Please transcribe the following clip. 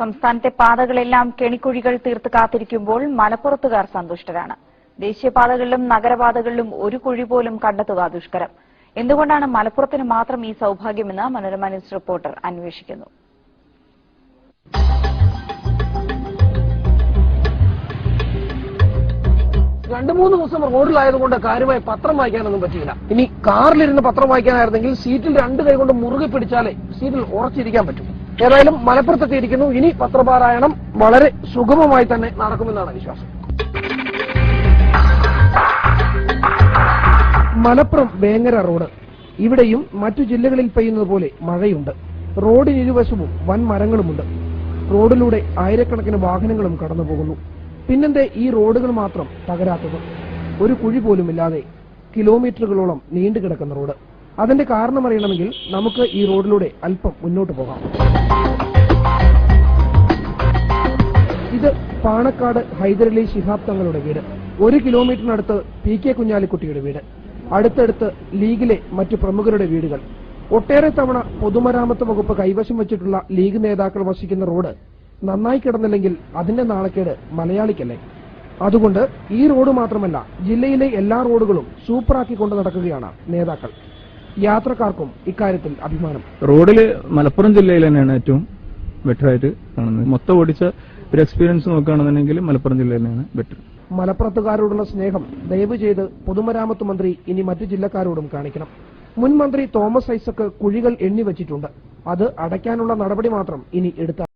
സംസ്ഥാനത്തെ പാതകളെല്ലാം കെണിക്കുഴികൾ തീർത്ത് കാത്തിരിക്കുമ്പോൾ മലപ്പുറത്തുകാർ സന്തുഷ്ടരാണ്. ദേശീയപാതകളിലും നഗരപാതകളിലും ഒരു കുഴി പോലും കണ്ടെത്തുക ദുഷ്കരം. എന്തുകൊണ്ടാണ് മലപ്പുറത്തിന് മാത്രം ഈ സൌഭാഗ്യമെന്ന് മനോരമ ന്യൂസ് റിപ്പോർട്ടർ അന്വേഷിക്കുന്നു. രണ്ടു മൂന്ന് ദിവസം റോഡിലായതുകൊണ്ട് കാര്യമായി പത്രം വായിക്കാനൊന്നും പറ്റിയില്ല. ഇനി കാറിലിരുന്ന് പത്രം വായിക്കാനായിരുന്നെങ്കിൽ സീറ്റിൽ രണ്ട് കൈ കൊണ്ട് മുറുകെ പിടിച്ചാലേ സീറ്റിൽ ഉറച്ചിരിക്കാൻ പറ്റും. ഏതായാലും മലപ്പുറത്തെത്തിയിരിക്കുന്നു. ഇനി പത്രപാരായണം വളരെ സുഗമമായി തന്നെ നടക്കുമെന്നാണ് വിശ്വാസം. മലപ്പുറം വേങ്ങര റോഡ്. ഇവിടെയും മറ്റു ജില്ലകളിൽ പെയ്യുന്നത് പോലെ മഴയുണ്ട്. റോഡിനിരുവശവും വൻ മരങ്ങളുമുണ്ട്. റോഡിലൂടെ ആയിരക്കണക്കിന് വാഹനങ്ങളും കടന്നു പോകുന്നു പിന്നെന്തേ ഈ റോഡുകൾ മാത്രം തകരാത്തത്. ഒരു കുഴി പോലുമില്ലാതെ കിലോമീറ്ററുകളോളം നീണ്ടുകിടക്കുന്ന റോഡ്. അതിന്റെ കാരണം അറിയണമെങ്കിൽ നമുക്ക് ഈ റോഡിലൂടെ അല്പം മുന്നോട്ട് പോകാം. ഇത് പാണക്കാട് ഹൈദരലി ശിഹാബ് തങ്ങളുടെ വീട്. ഒരു കിലോമീറ്ററിനടുത്ത് പി കെ കുഞ്ഞാലിക്കുട്ടിയുടെ വീട്. അടുത്തടുത്ത് ലീഗിലെ മറ്റു പ്രമുഖരുടെ വീടുകൾ. ഒട്ടേറെ തവണ പൊതുമരാമത്ത് വകുപ്പ് കൈവശം വെച്ചിട്ടുള്ള ലീഗ് നേതാക്കൾ വസിക്കുന്ന റോഡ് നന്നായി കിടന്നില്ലെങ്കിൽ അതിന്റെ നാളക്കേട് മലയാളിക്കല്ലേ? അതുകൊണ്ട് ഈ റോഡ് മാത്രമല്ല ജില്ലയിലെ എല്ലാ റോഡുകളും സൂപ്പറാക്കി കൊണ്ട് നടക്കുകയാണ് നേതാക്കൾ. യാത്രക്കാർക്കും ഇക്കാര്യത്തിൽ അഭിമാനം. റോഡിൽ മലപ്പുറം ജില്ലയിൽ തന്നെയാണ് ഏറ്റവും ബെറ്റർ ആയിട്ട് കാണുന്നത്. മൊത്തം ഓടിച്ച ഒരു എക്സ്പീരിയൻസ് നോക്കുകയാണെന്നുണ്ടെങ്കിൽ മലപ്പുറം ജില്ലയിൽ തന്നെയാണ് ബെറ്റർ മലപ്പുറത്തുകാരോടുള്ള സ്നേഹം ദയവ് ചെയ്ത് പൊതുമരാമത്ത് മന്ത്രി ഇനി മറ്റു ജില്ലക്കാരോടും കാണിക്കണം. മുൻ മന്ത്രി തോമസ് ഐസക്ക് കുഴികൾ എണ്ണിവച്ചിട്ടുണ്ട് അത് അടയ്ക്കാനുള്ള നടപടി മാത്രം ഇനി എടുത്താൽ